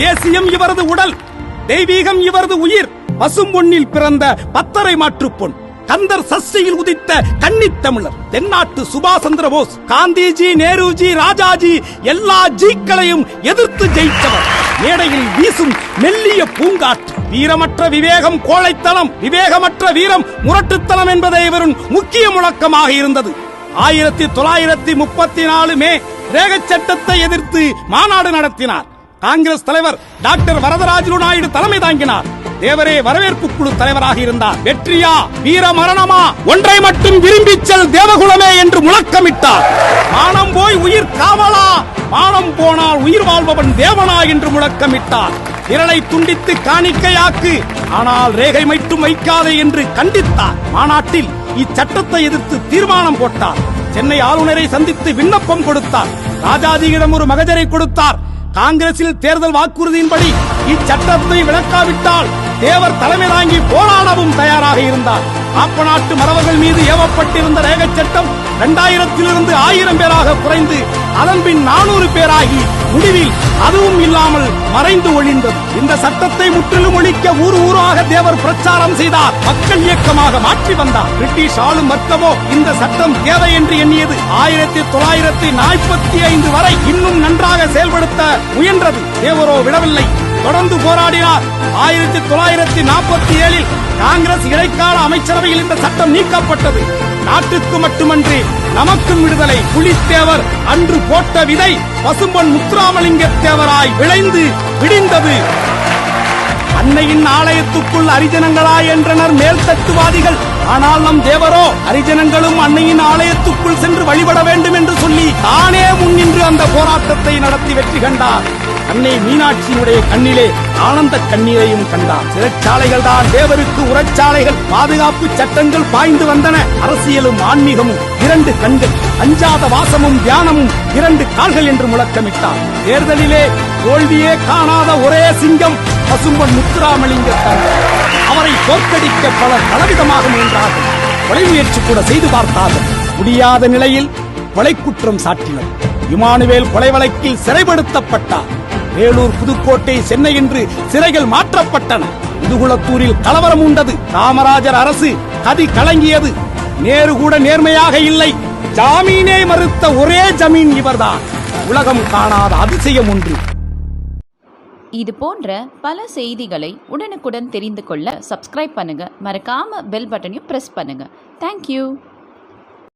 தேசியம் இவரது உடல் தெய்வீகம் இவரது உயிர் பசும்பொன்னில் பிறந்த பத்தரை மாற்றுப் பொன் கந்தர் சஷ்டியில் உதித்த கன்னித் தமிழர் தென்னாட்டு சுபாஷ் சந்திர போஸ் காந்திஜி நேருஜி ராஜாஜி எல்லா ஜீக்களையும் எதிர்த்து ஜெயித்தவர். மேடையில் வீசும் மெல்லிய பூங்காற்று வீரமற்ற விவேகம் கோழைத்தனம் விவேகமற்ற வீரம் முரட்டுத்தனம் என்பதே இவரின் முக்கிய முழக்கமாக இருந்தது. ஆயிரத்தி தொள்ளாயிரத்தி முப்பத்தி நாலு மே ரேகச் சட்டத்தை எதிர்த்து மாநாடு நடத்தினார். காங்கிரஸ் தலைவர் டாக்டர் வரதராஜலு நாயுடு தலைமை தாங்கினார். தேவரே வரவேற்பு குழு தலைவராக இருந்தார். வெற்றியா வீர மரணமா? ஒன்றை மட்டும் விரும்பி செல் தேவகுலமே என்று முழக்கமிட்டார். மானம் போய் உயிர் காவலா? மானம் போனால் உயிர் வாழ்பவன் தேவனா என்று முழக்கமிட்டார். விரலை துண்டித்து காணிக்கையாக்கு ஆனால் ரேகை மட்டும் வைக்காதே என்று கண்டித்தார். மாநாட்டில் இச்சட்டத்தை எதிர்த்து தீர்மானம் போட்டார். சென்னை ஆளுநரை சந்தித்து விண்ணப்பம் கொடுத்தார். ராஜாஜியிடம் ஒரு மகஜரை கொடுத்தார். காங்கிரசில் தேர்தல் வாக்குறுதியின்படி இச்சட்டத்தை விளக்காவிட்டால் தேவர் தலைமை தாங்கி போராடவும் தயாராக இருந்தார். ஆப்ப நாட்டு மறவர்கள் மீது ஏவப்பட்டிருந்த ரேகச் சட்டம் இரண்டாயிரத்திலிருந்து ஆயிரம் பேராக குறைந்து அதன்பின் நானூறு பேராகி முடிவில் அதுவும் இல்லாமல் மறைந்து ஒழிந்தது. இந்த சட்டத்தை முற்றிலும் ஒழிக்க ஊர் ஊராக தேவர் பிரச்சாரம் செய்தார். மக்கள் இயக்கமாக மாற்றி வந்தார். பிரிட்டிஷ் ஆளும் வர்க்கமோ இந்த சட்டம் தேவை என்று எண்ணியது. ஆயிரத்தி தொள்ளாயிரத்தி நாற்பத்தி ஐந்து வரை இன்னும் நன்றாக செயல்படுத்த முயன்றது. தேவரோ விடவில்லை. தொடர்ந்து போராடினார். ஆயிரத்தி தொள்ளாயிரத்தி நாற்பத்தி ஏழில் காங்கிரஸ் இடைக்கால அமைச்சரவையில் இந்த சட்டம் நீக்கப்பட்டது. நாட்டுக்கு மட்டுமன்றி நமக்கும் விடுதலை. புலித்தேவர் அன்று போட்ட விதை பசும்பொன் முத்துராமலிங்க தேவராய் விளைந்து விடிந்தது. அன்னையின் ஆலயத்துக்குள் அரிஜனங்களா என்றனர் மேல்தட்டுவாதிகள். ஆனால் நம் தேவரோ அரிஜனங்களும் அன்னையின் ஆலயத்துக்குள் சென்று வழிபட வேண்டும் என்று சொல்லி தானே முன்னின்று அந்த போராட்டத்தை நடத்தி வெற்றி கண்டார். அன்னை மீனாட்சியினுடைய கண்ணிலே ஆனந்த கண்ணீரையும் கண்டார். சிறைச்சாலைகள் தான் தேவருக்கு உரச்சாலைகள் பாதுகாப்பு சட்டங்கள் பாய்ந்து வந்தன. அரசியலும் ஆன்மீகமும் இரண்டு கண்கள் அஞ்சாத வாசமும் தியானமும் இரண்டு கால்கள் என்று முழக்கமிட்டார். தேர்தலிலே தோல்வியே காணாத ஒரே சிங்கம் பசும்பன் முத்துராமலிங்க அவரை தோற்கடிக்க பலர் பலவிதமாக முயன்றார்கள். கொலை முயற்சி கூட செய்து பார்த்தார்கள். முடியாத நிலையில் கொலை குற்றம் சாட்டினர் இமானுவேல் கொலை வழக்கில் சிறைப்படுத்தப்பட்டார். வேலூர் புதுக்கோட்டை சென்னை என்று சிறைகள் மாற்றப்பட்டன. முதுகுளத்தூரில் கலவரம் உண்டது. காமராஜர் அரசு கதி கலங்கியது. நேரு கூட நேர்மையாக இல்லை. ஜாமீனே மறுத்த ஒரே ஜமீன் இவர்தான். உலகம் காணாத அதிசயம் ஒன்று. இது போன்ற பல செய்திகளை உடனுக்குடன் தெரிந்து கொள்ள சப்ஸ்கிரைப் பண்ணுங்க. மறக்காம பெல் பட்டனையும் பிரஸ் பண்ணுங்க. தேங்க்யூ